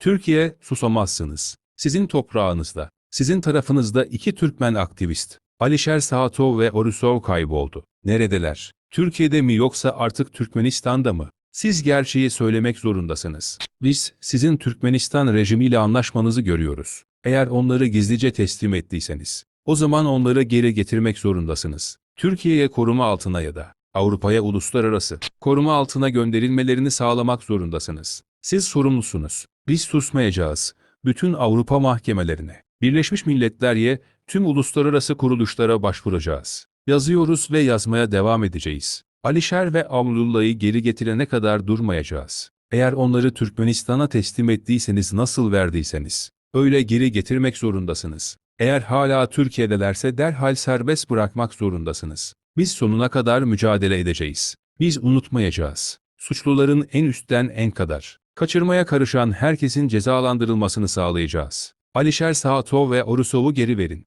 Türkiye, susamazsınız. Sizin toprağınızda, sizin tarafınızda iki Türkmen aktivist, Alişer Saatov ve Orisov kayboldu. Neredeler? Türkiye'de mi yoksa artık Türkmenistan'da mı? Siz gerçeği söylemek zorundasınız. Biz, sizin Türkmenistan rejimiyle anlaşmanızı görüyoruz. Eğer onları gizlice teslim ettiyseniz, o zaman onları geri getirmek zorundasınız. Türkiye'ye koruma altına ya da Avrupa'ya uluslararası koruma altına gönderilmelerini sağlamak zorundasınız. Siz sorumlusunuz. Biz susmayacağız. Bütün Avrupa mahkemelerine, Birleşmiş Milletler'ye, tüm uluslararası kuruluşlara başvuracağız. Yazıyoruz ve yazmaya devam edeceğiz. Alişer ve Avlullah'ı geri getirene kadar durmayacağız. Eğer onları Türkmenistan'a teslim ettiyseniz nasıl verdiyseniz, öyle geri getirmek zorundasınız. Eğer hala Türkiye'delerse derhal serbest bırakmak zorundasınız. Biz sonuna kadar mücadele edeceğiz. Biz unutmayacağız. Suçluların en üstten en kadar, kaçırmaya karışan herkesin cezalandırılmasını sağlayacağız. Alişer Saatov ve Orusov'u geri verin.